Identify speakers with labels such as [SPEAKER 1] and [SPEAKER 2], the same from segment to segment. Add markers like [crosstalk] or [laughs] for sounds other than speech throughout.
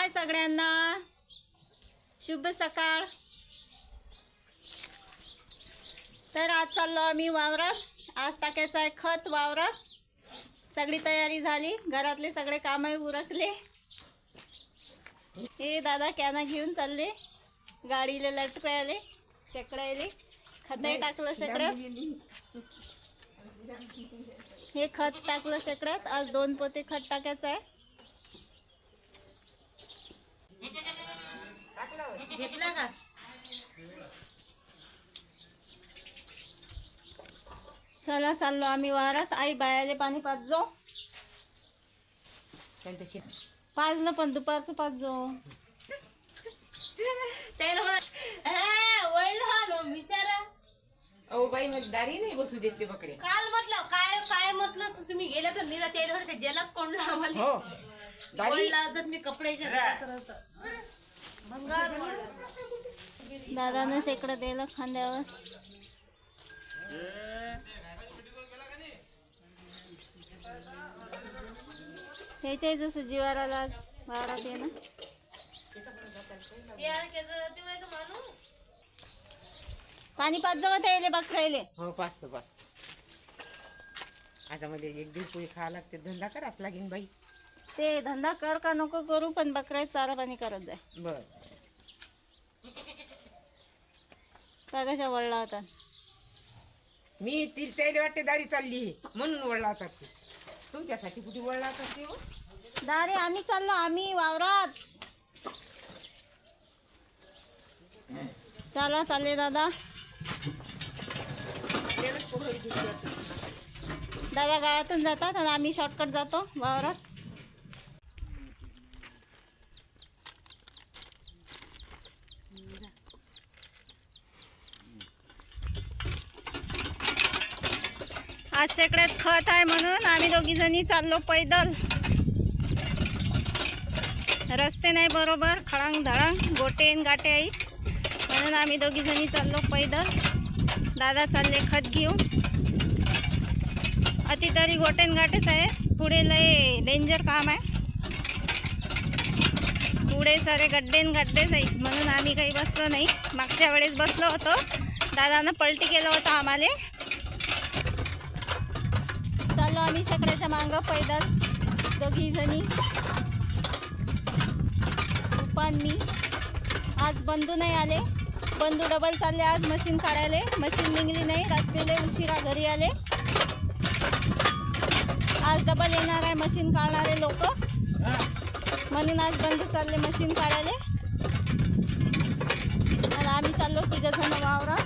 [SPEAKER 1] हाय सगळ्यांना. शुभ सकाळ. तर आज चाललो आम्ही वावरात. आज टाकायचं आहे खत वावरात. सगळी तयारी झाली. घरातले सगळे कामही उरकले. हे दादा कॅना घेऊन चालले. गाडीला लटकायले शेकडायले. खतही टाकलं शेकड्यात हे खत टाकलं शेकड्यात आज दोन पोते खत टाकायचं आहे
[SPEAKER 2] घेतला का
[SPEAKER 1] चला चाललो आम्ही वावरात. आई बायाले पाणी पाजो.
[SPEAKER 2] त्यांचं शेत
[SPEAKER 1] पाजलं पण दुपारचं
[SPEAKER 2] "हा, आलो, बिचारा.
[SPEAKER 3] अहो बाई मग दारी नाही बसू देत ते बकडे
[SPEAKER 2] काल म्हटलं काय काय म्हटलं तर तुम्ही गेला तर निरा त्याला जेलात
[SPEAKER 3] हो. दारी?
[SPEAKER 2] मी कपड्याच्या
[SPEAKER 1] दादानं शेकडं दिलं खांद्यावर. ह्याच्याही जसं जीवाराला वावरात ये ना पाणी पाच जवळ यायले बघायले
[SPEAKER 3] हो पाच पाच आता मध्ये एक दिवस पोळी खावा लागते. धंदा कराच लागेल बाई.
[SPEAKER 1] ते धंदा कर का नको करू पण बकराय चारा पाणी करत जाय.
[SPEAKER 3] बर.
[SPEAKER 1] कागाच्या वळला होता.
[SPEAKER 3] मी ती त्याला वाटते दारी चालली. म्हणून वळला होता ते. तुमच्यासाठी कुठे वळला असते हो?
[SPEAKER 1] दारे आम्ही चाललो आम्ही वावरात. चला चालले दादा. दादा गावातून जातात आणि आम्ही शॉर्टकट जातो वावरात. आज शेकड्यात खत आहे म्हणून आम्ही दोघीजणी चाललो पैदल. रस्ते नाही बरोबर खळांग धळांग गोटेन गाटे आई. म्हणून आम्ही दोघीजणी चाललो पैदल. दादा चालले खत घेऊन. अति तरी गोटेन गाठेच आहे. पुढे लय डेंजर काम आहे. पुढे सारे गड्डेन गड्डेच आहेत. म्हणून आम्ही काही बसलो नाही. मागच्या वेळेस बसलो होतो. दादानं पलटी केलं होतं आम्हाला. चाललो आम्ही सगळ्याच्या मागं पैदल दोघी जणी. रुपांनी आज बंधू नाही आले. बंधू डबल चालले आज मशीन काढायले. मशीन निघली नाही रात्रीले उशिरा घरी आले. आज डबल येणार आहे मशीन काढणारे लोक. म्हणून आज बंद चालले मशीन काढायले. आणि आम्ही चाललो तिघ जण वावरा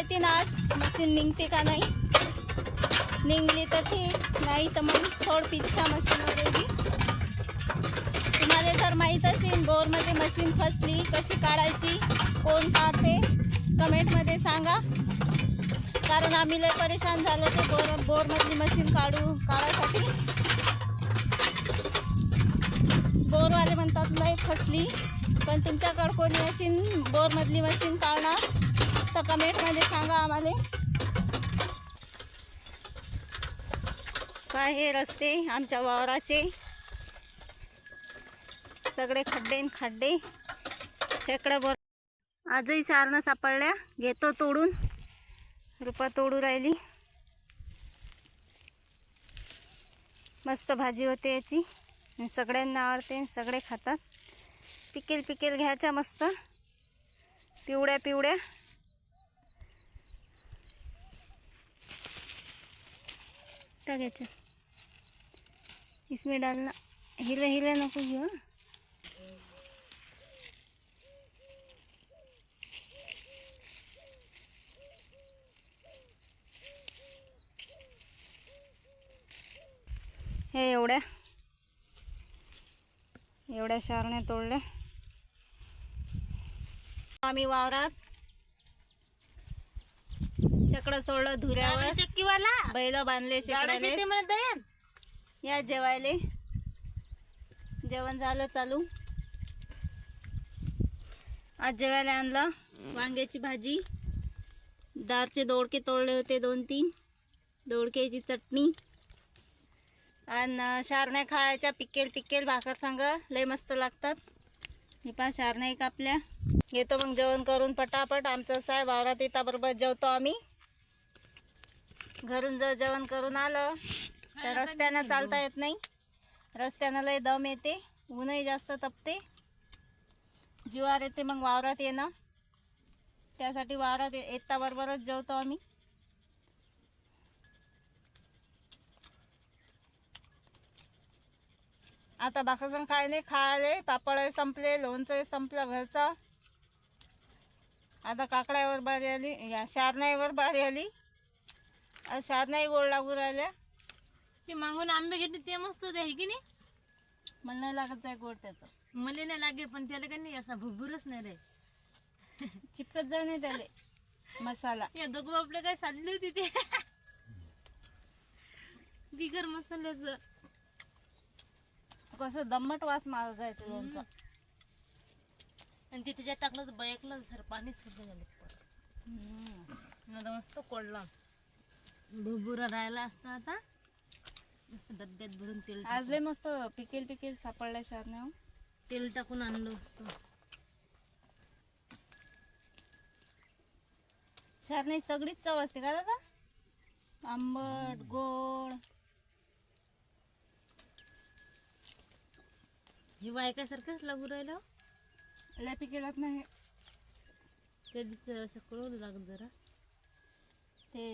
[SPEAKER 1] बंधू ना आज. मशीन निघते का नाही? निघली तर ठीक. नाही तर मग सोड पिच्छा मशीनमध्ये बी. तुम्हाला जर माहीत असेल बोरमध्ये मशीन फसली कशी काढायची कोण काढते कमेंटमध्ये सांगा. कारण आम्ही लय परेशान झालो ते बोर बोरमधली मशीन काढू काढायसाठी बोरवाले म्हणतात लय फसली. पण तुमच्याकडं कोणी मशीन बोरमधली मशीन काढणार? तर कमेंटमध्ये सांगा आम्हाला. काय हे रस्ते आमच्या वावराचे? सगळे खड्डे खड्डे. शेकडं बर आजही चारणं सापडल्या. घेतो तोडून. रुपा तोडू राहिली. मस्त भाजी होते याची. सगळ्यांना आवडते सगळे खातात. पिकेल पिकेल घ्यायच्या मस्त. पिवळ्या पिवळ्या. टाकायचं इसमें डालना. हिरव्या हिरव्या नको घेऊ हे एवढ्या. एवढ्या शारण्या तोडल्या. आम्ही वावरात शेकडं सोडलं धुऱ्यावर.
[SPEAKER 2] चक्कीवाला.
[SPEAKER 1] बैल बांधले
[SPEAKER 2] म्हणत दयान
[SPEAKER 1] या जेवायले. जेवण झालं चालू. आज जेवायला आणलं वांग्याची भाजी. दारचे दोडके तोडले होते दोन तीन. दोडक्याची चटणी. आणि शारण्या खायच्या पिकेल पिकेल भाकर सांग. लय मस्त लागतात. हे पहा शारण्या कापल्या घेतो मग जेवण करून पटापट. आमचं असं आहे वावरात येताबरोबर जेवतो आम्ही. घरून जर जेवण करून आलं तर रस्त्यानं चालता येत नाही. रस्त्यानं लय दम येते ऊनही जास्त तपते. जीवार येते मग वावरात येणं. त्यासाठी वावरात येता बरोबरच जेवतो आम्ही. आता बाकासन काय नाही खायले पापडही संपले लोणचंही संपलं घरचं. आता काकड्यावर बारी आली या शारण्यावर बारी आली. आज शारनाई गोड लागू राहिल्या.
[SPEAKER 2] ते मागून आंबे घेतले ते मस्त होते आहे की नाही?
[SPEAKER 1] मला नाही लागत आहे गोड त्याचं.
[SPEAKER 2] मला नाही लागे पण त्याला काही नाही असा भुभुरच नाही रे.
[SPEAKER 1] चिपकत जाऊ नये त्याले. मसाला.
[SPEAKER 2] या दोघं बापले काय साधली होती ते? बिगर मसाल्याचं.
[SPEAKER 1] कसं दम्मट वास मारत जायचं लोणचं
[SPEAKER 2] आणि ते त्याच्यात टाकलं तर बयकलं सर पाणी सुद्धा झालं. मस्त कोळला. भुबुरा राहिला असता आता. मस्त डब्यात भरून तेल
[SPEAKER 1] आज लय मस्त पिकेल पिकेल सापडल्या शारण्या
[SPEAKER 2] तेल टाकून आणलं असतं.
[SPEAKER 1] शारणी सगळीच चव असते का दादा? आंबट गोड.
[SPEAKER 2] हे बायकासारखंच लागू राहिलं
[SPEAKER 1] लय पिकेलात नाही.
[SPEAKER 2] कधीच असं कळवलं लागत जरा.
[SPEAKER 1] ते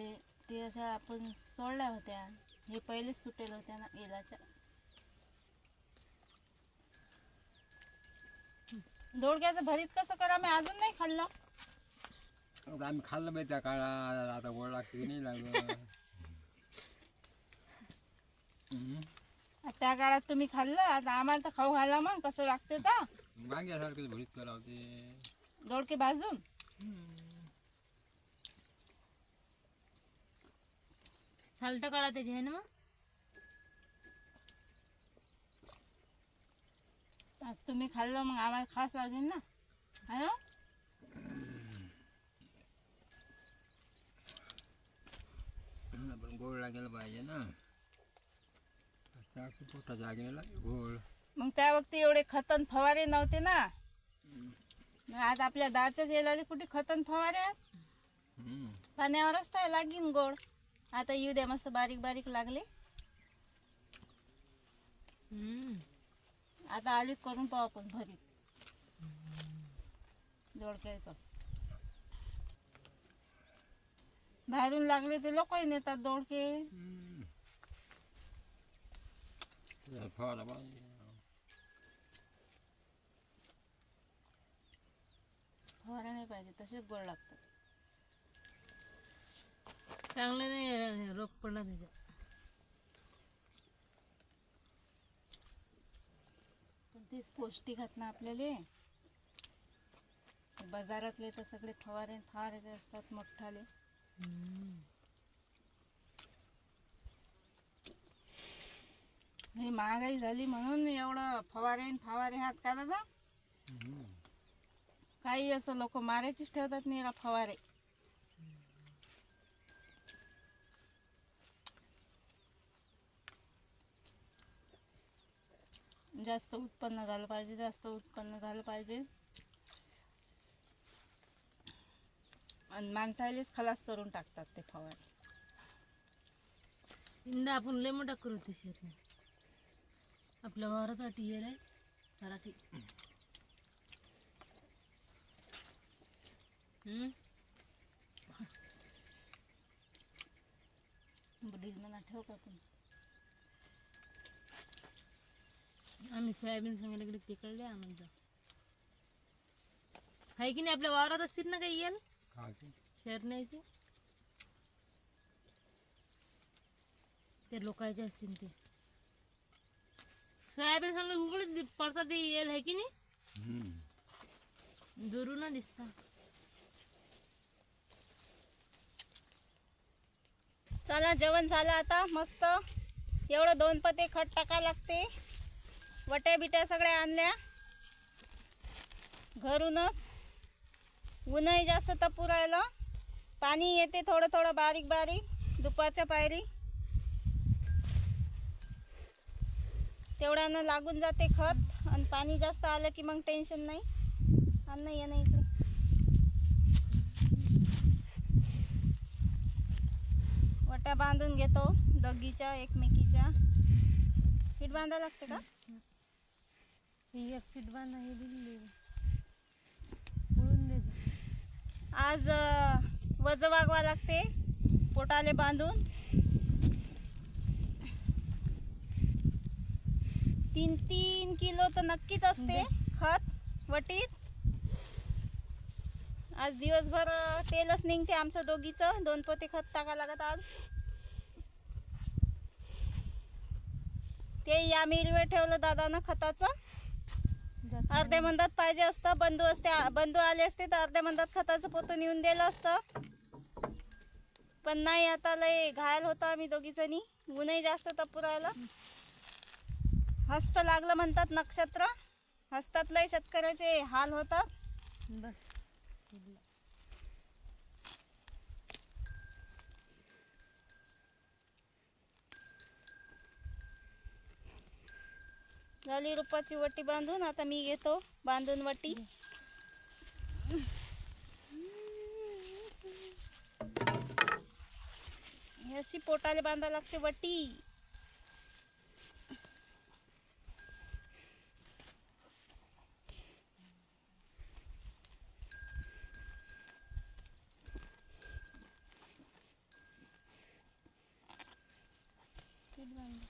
[SPEAKER 1] ते अशा आपण सोडल्या होत्या. हे पहिलेच सुटेल होत्या ना येलाच्या. दोडक्याचं भरीत कसं करा मी अजून नाही खाल्लं.
[SPEAKER 4] आम्ही खाल्लं बाई त्या काळात आता गोड लागते की नाही हम्म.
[SPEAKER 1] त्या काळात तुम्ही खाल्लं आता आम्हाला तर खाऊ घाला मग कसं लागते तर.
[SPEAKER 4] वांग्यासारखं भरीत करावते
[SPEAKER 1] दोडके भाजून.
[SPEAKER 2] साल्ट काढा त्याची आहे ना मग?
[SPEAKER 1] आज तुम्ही खाल्लं मग आम्हाला खास लागेल ना? है
[SPEAKER 4] पण गोड लागायला पाहिजे ना. पोटा जागे लागे गोड
[SPEAKER 1] मग त्या वक्ती एवढे खतन फवारे नव्हते ना? आज आपल्या दाळच्या जेलाले कुठे खतन फवारे. पाण्यावरच काय लागीन गोड आता येऊ द्या मस्त बारीक बारीक लागले.
[SPEAKER 2] हम्म.
[SPEAKER 1] आता आली करून पाहू आपण भरीत दोडक्याचं बाहेरून लागले ते लोकही नेतात दोडके
[SPEAKER 4] फवारा पाहिजे
[SPEAKER 1] नाही पाहिजे तसेच गोड लागतात.
[SPEAKER 2] चांगलं नाही रोग पडला त्याच्या
[SPEAKER 1] पण तेच पौष्टिक आहेत ना आपल्याला. बाजारातले तर सगळे फवारे फवारे असतात मोठाले ही महागाई झाली म्हणून एवढं फवारे फवारे हात का दादा? काही असं लोक मारायचीच ठेवतात निरा फवारे. जास्त उत्पन्न झालं पाहिजे जास्त उत्पन्न झालं पाहिजे. आणि माणसालेच खलास करून टाकतात ते फवारे.
[SPEAKER 2] इंदा आपण लय मोठा करू ते शेत आपल्या वावरासाठी येईल आहे मराठी
[SPEAKER 1] बुढीज म्हणा ठेव का तुम्ही?
[SPEAKER 2] आम्ही सोयाबीन सांगायला इकडे तिकडले जा. आहे की नाही आपल्या वावरात असतील ना काही येईल
[SPEAKER 4] खाते
[SPEAKER 2] शरणायचे ते? लोकांचे असतील ते. सोयाबीन सांगा उघडच पडतात ते येईल आहे की नाही. दुरून दिसता
[SPEAKER 1] चला जेवण झालं आता मस्त. एवढं दोन पते खट टाका लागते. वट्या बिट्या सगळ्या आणल्या. घरूनच ऊनही जास्त तपू राहिलं. पाणी येते थोडं थोडं बारीक बारीक दुपारच्या पायरी. तेवढ्यानं लागून जाते खत आणि पाणी जास्त आलं की मग टेन्शन नाही. अन्न येणं इकडे. वट्या बांधून घेतो दोघीच्या एकमेकीच्या. पीठ बांधायला लागते का?
[SPEAKER 2] ही एक दिली. देतो
[SPEAKER 1] आज वज वागवा लागते पोटाले बांधून. तीन तीन किलो तर नक्कीच असते खत वटीत. आज दिवसभर तेलच निघते आमचं दोघीचं. दोन पोते खत टाका लागत आज. ते या मिरीवर ठेवलं दादानं खताचं. अर्ध्या मंदात पाहिजे असतं बंधू असते बंधू आले असते तर अर्ध्या मंदात खताचं पोतं नेऊन दिलं असतं. पण नाही आता लय घायल होता आम्ही दोघी जणी. ऊनही जास्त तपू राहिला हस्त लागलं म्हणतात नक्षत्र. हस्तात लय शेतकऱ्याचे हाल होतात. झाली रुपाची वटी बांधून. आता मी घेतो बांधून वटी. अशी पोटाला बांधा लागते वटी पीठ बांध.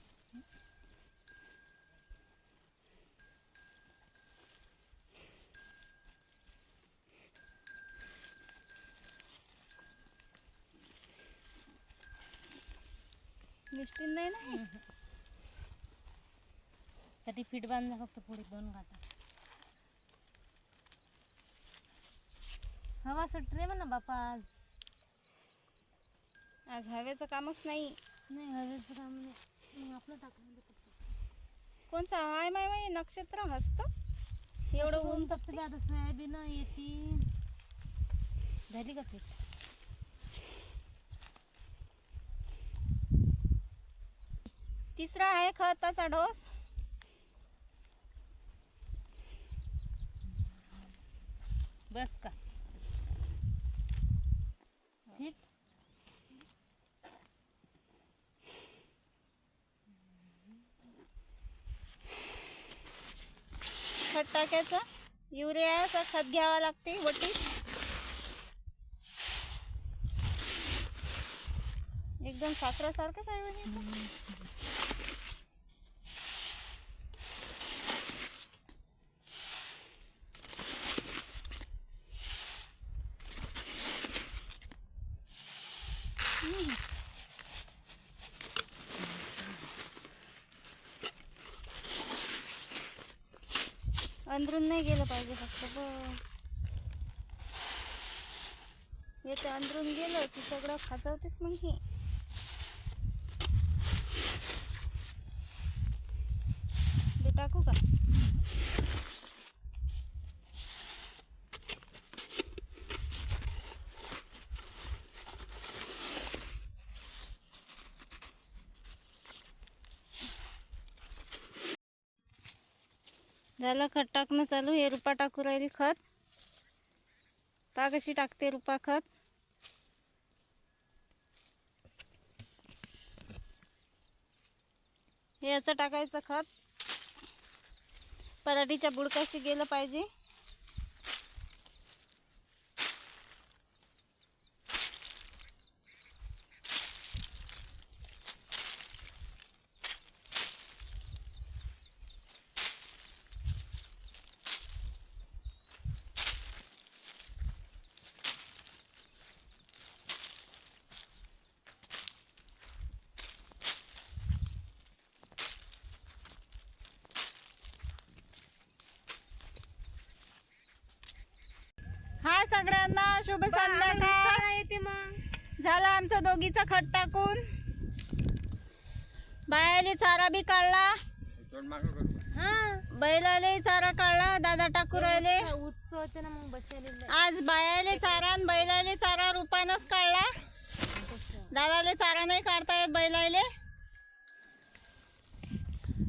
[SPEAKER 1] मिस्टीन नाही ना हे?
[SPEAKER 2] साठी पीठ बांधा फक्त पुढे दोन गाठा हवा सुटरे म्हणा बापा आज.
[SPEAKER 1] आज हवेचं कामच नाही.
[SPEAKER 2] नाही हवेचं काम नाही. मग आपलं टाकून
[SPEAKER 1] कोणचा? हाय माय माय नक्षत्र हस्त. एवढं ऊन
[SPEAKER 2] ऊन तपते आता सोयाबीन येते. झाली का पीठ?
[SPEAKER 1] तिसरा आहे खताचा डोस.
[SPEAKER 2] बस का?
[SPEAKER 1] खत टाकायचं युरियाचं खत घ्यावं लागते वटी. एकदम साखरासारखंच आहे म्हणजे अंदरून नाही गेलं पाहिजे फक्त बस. येते अंदरून गेलं की सगळं खाजवतेस मग हे ते टाकू का झालं खत टाकणं चालू. हे रुपा टाकू राहिली खत. पा कशी टाकते रुपा खत. हे असं टाकायचं खत. पराठीच्या बुडकाशी गेलं पाहिजे हा सगळ्यांना शुभ संध्याकाळ.
[SPEAKER 3] येते मग
[SPEAKER 1] झालं आमचं दोघीचं खत टाकून बायाले चारा बी काढला.
[SPEAKER 2] हा
[SPEAKER 1] बैलाले चारा काढला दादा टाकू राहिले आज बायाले चारा आणि बैलाले चारा रुपानच काढला. दादाले चारा नाही काढता येत बैलाले.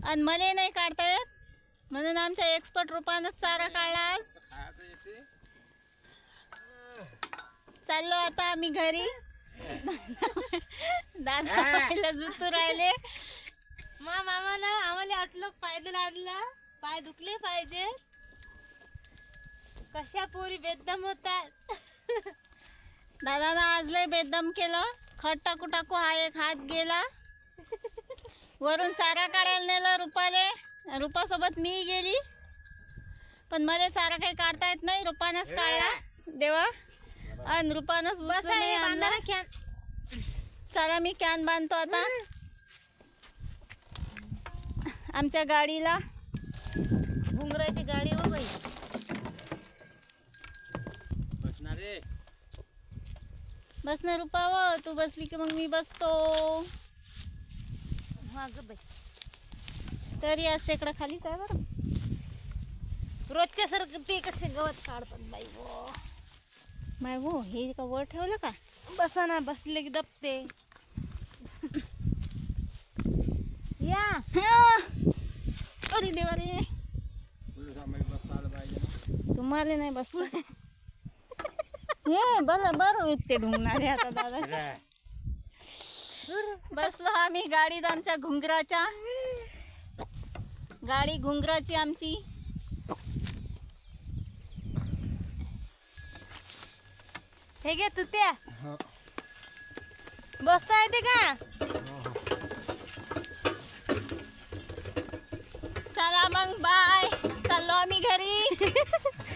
[SPEAKER 1] आणि मला नाही काढता येत. म्हणून आमच्या एक्सपर्ट रूपानं चारा काढला आज
[SPEAKER 4] खायचं येते
[SPEAKER 1] चाललो आता आम्ही घरी. [laughs] दादा पहिला जुतू राहिले.
[SPEAKER 2] मा मामाला आम्हाला आटलं पाय लाडला पाय दुखले पाहिजे. कशा पोरी बेदम होतात.
[SPEAKER 1] दादानं आज लय बेदम केलं. खत टाकू टाकू हा एक हात गेला. वरून चारा काढायला नेलं रुपाले. रुपासोबत मी गेली. पण मला चारा काही काढता येत नाही. रुपानंच काढला. देवा. आणि रुपानंच
[SPEAKER 2] बसा हे कॅन.
[SPEAKER 1] चला मी कॅन बांधतो आता. आमच्या गाडीला.
[SPEAKER 2] घुंगराची गाडी हो बाई.
[SPEAKER 4] बसणार रे
[SPEAKER 1] बस ना रुपा व तू बसली की मग मी बसतो.
[SPEAKER 2] हा ग बाई.
[SPEAKER 1] तरी आज शेकडा खालीच आहे बरं?
[SPEAKER 2] रोजच्या सारखं ते कसे गवत काढतात बाई वो
[SPEAKER 1] माय हो हे का वर ठेवलं का?
[SPEAKER 2] बसा ना बसले की दबते. या.
[SPEAKER 1] अरे
[SPEAKER 4] ना.
[SPEAKER 1] तुम्हाला नाही बसलं ये [laughs] बरं बरं ते ढुंगणारे आता दादाच्या [laughs] बसलो आम्ही गाडीत आमच्या घुंगराच्या. गाडी घुंगराची आमची.
[SPEAKER 2] हे घे तू त्या
[SPEAKER 4] हो.
[SPEAKER 2] बसता येते का?
[SPEAKER 1] चला मग बाय. चाललो आम्ही घरी. [laughs]